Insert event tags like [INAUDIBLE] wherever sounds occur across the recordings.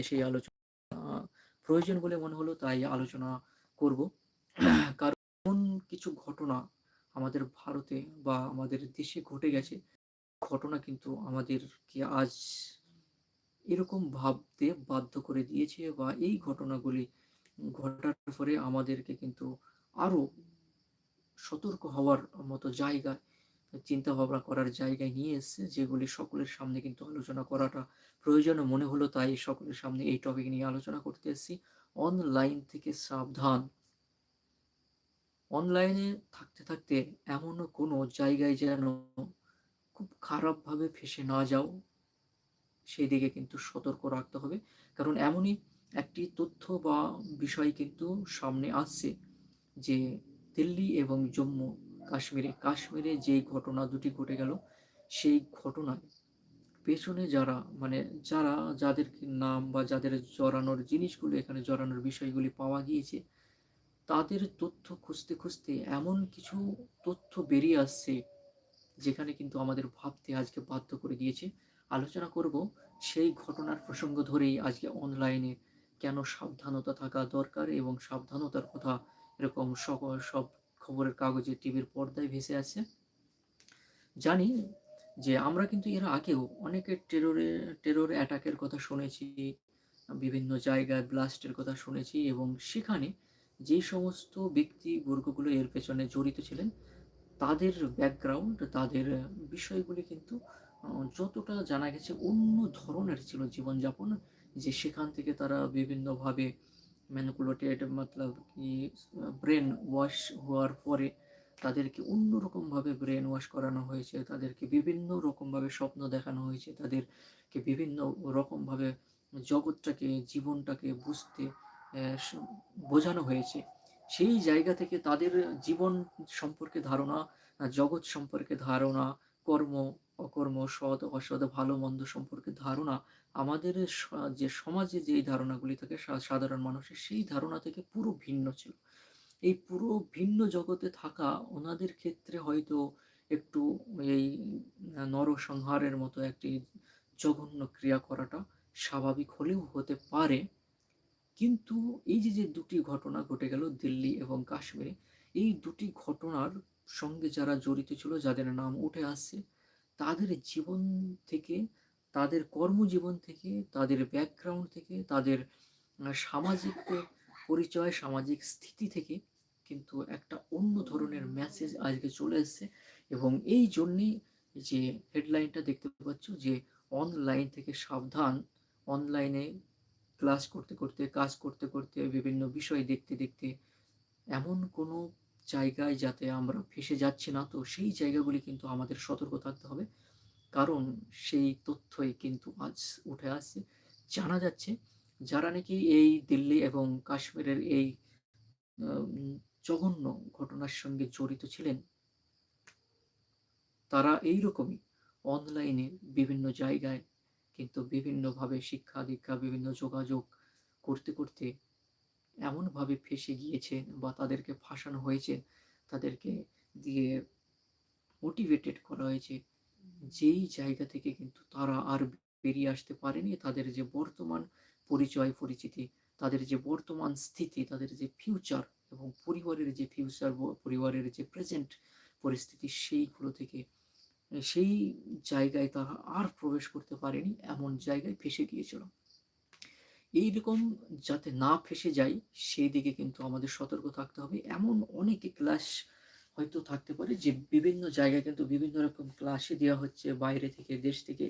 সেই আলোচনা প্রয়োজন বলে মনে হলো তাই আলোচনা করব। [CLEARS THROAT] কারণ কিছু ঘটনা আমাদের ভারতে বা আমাদের দেশে ঘটে গেছে। ঘটনা কিন্তু আমাদেরকে আজ এরকম ভাবতে বাধ্য করে দিয়েছে বা এই ঘটনাগুলি ঘটার পরে আমাদেরকে কিন্তু আরও সতর্ক হওয়ার মতো জায়গায় চিন্তা ভাবনা করার জায়গায় নিয়ে এসছে, যেগুলি সকলের সামনে কিন্তু আলোচনা করাটা প্রয়োজন। মনে হলো তাই সকলের সামনে এই টপিক নিয়ে আলোচনা করতে এসেছি। অনলাইন থেকে সাবধান। অনলাইনে থাকতে থাকতে এমনও কোনো জায়গায় যেন খুব খারাপভাবে ফেসে না যাও সেই দিকে কিন্তু সতর্ক রাখতে হবে। কারণ এমনই একটি তথ্য বা বিষয় কিন্তু সামনে আসছে যে দিল্লি এবং জম্মু কাশ্মীরে কাশ্মীরে যেই ঘটনা দুটি ঘটে গেল, সেই ঘটনায় পেছনে যারা মানে যারা যাদের নাম বা যাদের জড়ানোর জিনিসগুলো, এখানে জড়ানোর বিষয়গুলি পাওয়া গিয়েছে, তাদের তথ্য খুঁজতে খুঁজতে এমন কিছু তথ্য বেরিয়ে আসছে, যেখানে কিন্তু আমাদের ভাবতে আজকে বাধ্য করে দিয়েছে। আলোচনা করব সেই ঘটনার প্রসঙ্গ ধরেই আজকে অনলাইনে কেন সাবধানতা থাকা দরকার এবং সাবধানতার কথা এরকম সকল সব খবরের কাগজে টিভির পর্দায় ভেসে আছে জানি যে আমরা কিন্তু এর আগেও অনেকের টেরোরে, টেরোর অ্যাটাকের কথা শুনেছি, বিভিন্ন জায়গায় ব্লাস্টের কথা শুনেছি এবং সেখানে যে সমস্ত ব্যক্তিবর্গগুলো এর পেছনে জড়িত ছিলেন, তাদের ব্যাকগ্রাউন্ড তাদের বিষয়গুলি কিন্তু যতটা জানা গেছে অন্য ধরনের ছিল জীবনযাপন যে সেখান থেকে তারা বিভিন্নভাবে ম্যানিপুলেটেড মতলব কি ব্রেন ওয়াশ হওয়ার পরে তাদেরকে অন্যরকমভাবে ব্রেন ওয়াশ করানো হয়েছে, তাদেরকে বিভিন্ন রকমভাবে স্বপ্ন দেখানো হয়েছে, তাদেরকে বিভিন্ন রকমভাবে জগৎটাকে, জীবনটাকে বুঝতে বোঝানো হয়েছে। সেই জায়গা থেকে তাদের জীবন সম্পর্কে ধারণা, জগৎ সম্পর্কে ধারণা, কর্ম, অকর্ম, সৎ, অসৎ, ভালো, মন্দ সম্পর্কে ধারণা আমাদের যে সমাজে যেই ধারণাগুলি থাকে সাধারণ মানুষের সেই ধারণা থেকে পুরো ভিন্ন ছিল। এই পুরো ভিন্ন জগতে থাকা ওনাদের ক্ষেত্রে হয়তো একটু এই নরসংহারের মতো একটি জঘন্য ক্রিয়া করাটা স্বাভাবিক হলেও হতে পারে। কিন্তু এই যে যে দুটি ঘটনা ঘটে গেল, দিল্লি এবং কাশ্মীরে, এই দুটি ঘটনার সঙ্গে যারা জড়িত ছিল, যাদের নাম উঠে আসছে, তাদের জীবন থেকে তাদের কর্মজীবন থেকে, তাদের ব্যাকগ্রাউন্ড থেকে, তাদের সামাজিক পরিচয়, সামাজিক স্থিতি থেকে কিন্তু একটা অন্য ধরনের মেসেজ আজকে চলে এসছে। এবং এই জন্যেই যে হেডলাইনটা দেখতে পাচ্ছ যে অনলাইন থেকে সাবধান অনলাইনে ক্লাস করতে করতে, কাজ করতে করতে, বিভিন্ন বিষয় দেখতে দেখতে এমন কোনো জায়গায় যাতে আমরা ফেসে যাচ্ছি না, তো সেই জায়গাগুলি কিন্তু আমাদের সতর্ক থাকতে হবে। কারণ সেই তথ্যই কিন্তু আজ উঠে আসছে। জানা যাচ্ছে যারা নাকি এই দিল্লি এবং কাশ্মীরের এই জঘন্য ঘটনার সঙ্গে জড়িত ছিলেন, তারা এই রকমই অনলাইনে বিভিন্ন জায়গায় কিন্তু বিভিন্নভাবে শিক্ষা দীক্ষা, বিভিন্ন যোগাযোগ করতে করতে এমনভাবে ফেসে গিয়েছে বা তাদেরকে ফাঁসানো হয়েছে, তাদেরকে দিয়ে মোটিভেটেড করা হয়েছে। যেই জায়গা থেকে কিন্তু তারা আর বেরিয়ে আসতে পারেনি, তাদের যে বর্তমান পরিচয় পরিচিতি, তাদের যে বর্তমান স্থিতি, তাদের যে ফিউচার এবং পরিবারের যে ফিউচার পরিবারের যে প্রেজেন্ট পরিস্থিতি, সেইগুলো থেকে সেই জায়গায় তারা আর প্রবেশ করতে পারেনি, এমন জায়গায় ফেসে গিয়েছিল। এইরকম যাতে না ফেসে যায়, সেই দিকে কিন্তু আমাদের সতর্ক থাকতে হবে। এমন অনেক ক্লাস হয়তো থাকতে পারে যে বিভিন্ন জায়গায় কিন্তু বিভিন্ন রকম ক্লাসে দেওয়া হচ্ছে বাইরে থেকে, দেশ থেকে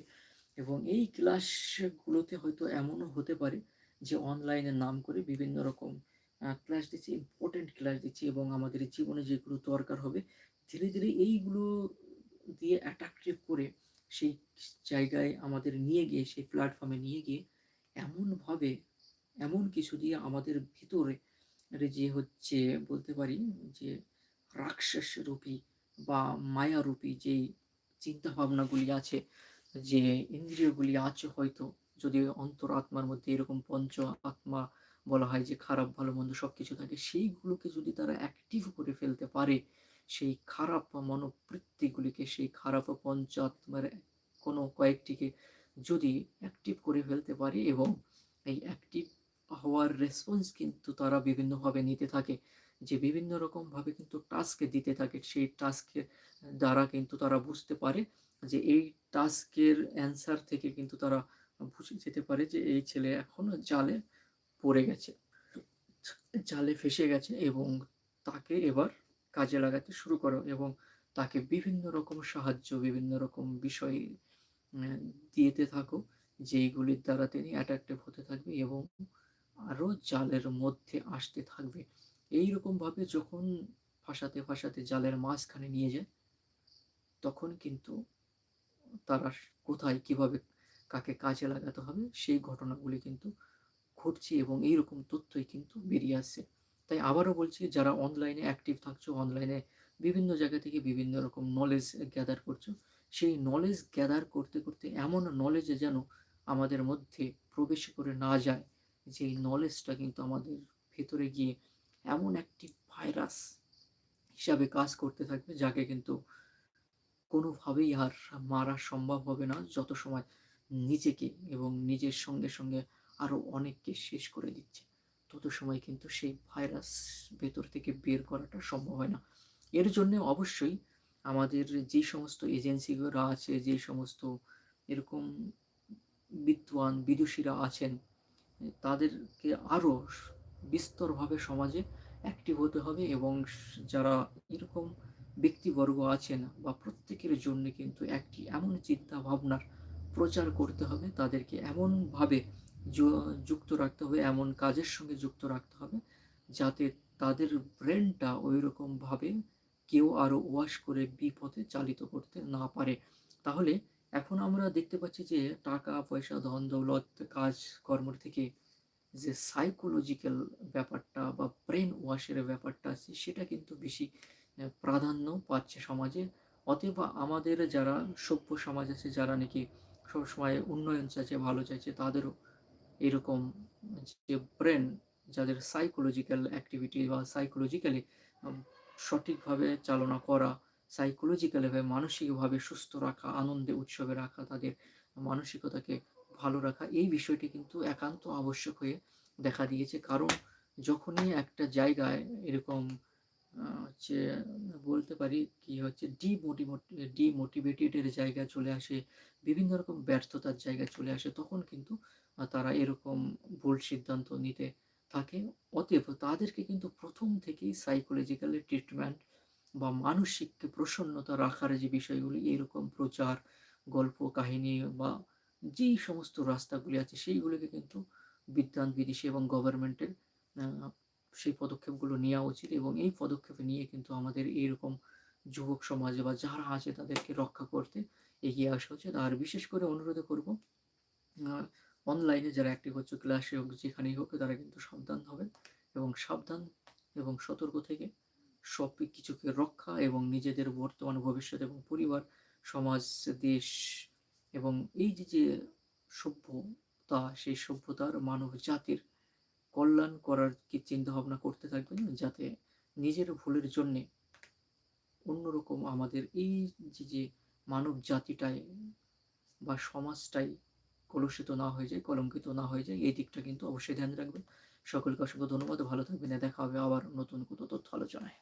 এবং এই ক্লাসগুলোতে হয়তো এমনও হতে পারে যে অনলাইনে নাম করে বিভিন্ন রকম ক্লাস দিচ্ছে ইম্পর্টেন্ট ক্লাস দিচ্ছে এবং আমাদের জীবনে যেগুলো দরকার হবে, ধীরে ধীরে এইগুলো দিয়ে অ্যাট্রাকটিভ করে সেই জায়গায় আমাদের নিয়ে গিয়ে, সেই প্ল্যাটফর্মে নিয়ে গিয়ে এমনভাবে এমন কিছু দিয়ে আমাদের ভিতরে যে হচ্ছে বলতে পারি যে রাক্ষস রূপী বা মায়ারূপী যেই চিন্তা ভাবনাগুলি আছে, যে ইন্দ্রিয়গুলি আছে হয়তো যদি অন্তর আত্মার মধ্যে এরকম পঞ্চ আত্মা বলা হয় যে খারাপ, ভালো, মন্দ সব কিছু থাকে, সেইগুলোকে যদি তারা অ্যাক্টিভ করে ফেলতে পারে, সেই খারাপ মনোবৃত্তিগুলিকে, সেই খারাপ পঞ্চাত্মার কোনো কয়েকটিকে যদি অ্যাক্টিভ করে ফেলতে পারে এবং এই অ্যাক্টিভ হওয়ার রেসপন্স কিন্তু তারা বিভিন্নভাবে নিতে থাকে যে বিভিন্ন রকমভাবে কিন্তু টাস্ক দিতে থাকে, সেই টাস্কের দ্বারা কিন্তু তারা বুঝতে পারে যে এই টাস্কের অ্যান্সার থেকে কিন্তু তারা বুঝে যেতে পারে যে এই ছেলে এখনও জালে পড়ে গেছে। জালে ফেসে গেছে এবং তাকে এবার কাজে লাগাতে শুরু করো এবং তাকে বিভিন্ন রকম সাহায্য, বিভিন্ন রকম বিষয় দিতে থাকো, যেইগুলির দ্বারা তিনি অ্যাট্রাক্টিভ হতে থাকবে এবং আরও জালের মধ্যে আসতে থাকবে। এই রকমভাবে যখন ফাঁসাতে ফাঁসাতে জালের মাঝখানে নিয়ে যায়, তখন কিন্তু তারা কোথায়, কীভাবে কাকে কাজে লাগাতে হবে, সেই ঘটনাগুলি কিন্তু ঘটছে এবং এইরকম তথ্যই কিন্তু বেরিয়ে আসছে। তাই আবারও বলছি, যারা অনলাইনে অ্যাক্টিভ থাকছো অনলাইনে বিভিন্ন জায়গা থেকে বিভিন্ন রকম নলেজ গ্যাদার করছ, সেই নলেজ গ্যাদার করতে করতে এমন নলেজ যেন আমাদের মধ্যে প্রবেশ করে না যায় যে নলেজটা কিন্তু আমাদের ভেতরে গিয়ে এমন একটি ভাইরাস হিসাবে কাজ করতে থাকবে, যাকে কিন্তু কোনোভাবেই আর মারা সম্ভব হবে না, যত সময় নিজেকে এবং নিজের সঙ্গে সঙ্গে আরও অনেককে শেষ করে দিচ্ছে, তত সময় কিন্তু সেই ভাইরাস ভেতর থেকে বের করাটা সম্ভব হয় না। এর জন্য অবশ্যই আমাদের যে সমস্ত এজেন্সিগুলো আছে, যে সমস্ত এরকম বিদ্বান, বিদুষীরা আছেন, তাদেরকে আরও বিস্তরভাবে সমাজে অ্যাক্টিভ হতে হবে এবং যারা এরকম ব্যক্তিবর্গ আছেন বা প্রত্যেকের জন্য কিন্তু একটি এমন চিন্তা ভাবনার প্রচার করতে হবে, তাদেরকে এমনভাবে যুক্ত রাখতে হবে, এমন কাজের সঙ্গে যুক্ত রাখতে হবে যাতে তাদের ব্রেনটা ওই রকমভাবে কেউ আরও ওয়াশ করে বিপথে চালিত করতে না পারে। তাহলে এখন আমরা দেখতে পাচ্ছি যে টাকা, পয়সা, ধন, দৌলত কাজ কর্ম থেকে যে সাইকোলজিক্যাল ব্যাপারটা বা ব্রেন ওয়াশের ব্যাপারটা আছে, সেটা কিন্তু বেশি প্রাধান্য পাচ্ছে সমাজে। অতএব আমাদের যারা সভ্য সমাজ আছে, যারা নাকি সবসময় উন্নয়ন চাইছে, ভালো চাইছে, তাদেরও এরকম যে ব্রেন যাদের সাইকোলজিক্যাল অ্যাক্টিভিটি বা সাইকোলজিক্যালি সঠিকভাবে চালনা করা সাইকোলজিক্যালিভাবে মানসিকভাবে সুস্থ রাখা, আনন্দে, উৎসবে রাখা, তাদের মানসিকতাকে ভালো রাখা, এই বিষয়টি কিন্তু একান্ত আবশ্যক হয়ে দেখা দিয়েছে। কারণ যখনই একটা জায়গায় এরকম হচ্ছে বলতে পারি কি হচ্ছে ডিমোটিভেট ডিমোটিভেটেডের জায়গা চলে আসে, বিভিন্ন রকম ব্যর্থতার জায়গা চলে আসে, তখন কিন্তু তারা এরকম ভুল সিদ্ধান্ত নিতে থাকে। অতএব তাদেরকে কিন্তু প্রথম থেকেই সাইকোলজিক্যাল ট্রিটমেন্ট বা মানসিক প্রসন্নতা রাখার যে বিষয়গুলি, এরকম প্রচার, গল্প, কাহিনী বা যেই সমস্ত রাস্তাগুলি আছে, সেইগুলিকে কিন্তু বিদ্যান বিদেশি এবং গভর্নমেন্টের সেই পদক্ষেপগুলো নেওয়া উচিত এবং এই পদক্ষেপ নিয়ে কিন্তু আমাদের এইরকম যুবক সমাজে বা যারা আছে তাদেরকে রক্ষা করতে এগিয়ে আসা উচিত। আর বিশেষ করে অনুরোধ করব অনলাইনে যারা অ্যাক্টিভ হচ্ছে ক্লাসে হোক, যেখানেই হোক, তারা কিন্তু সাবধান হবেন এবং সাবধান এবং সতর্ক থেকে সব কিছুকে রক্ষা এবং নিজেদের বর্তমান ভবিষ্যৎ এবং পরিবার, সমাজ, দেশ এবং এই যে যে সভ্যতা, সেই সভ্যতার মানব জাতির কল্যাণ করার কি চিন্তা ভাবনা করতে থাকবেন? যাতে নিজের ভুলের জন্যে অন্যরকম আমাদের এই যে যে মানব জাতিটাই বা সমাজটাই কলুষিত না হয়ে যায়, কলঙ্কিত না হয়ে যায়, এই দিকটা কিন্তু অবশ্যই ধ্যান রাখবেন। সকলকে অসংখ্য ধন্যবাদ। ভালো থাকবেন। দেখা হবে আবার নতুন কোনো তথ্য আলোচনায়।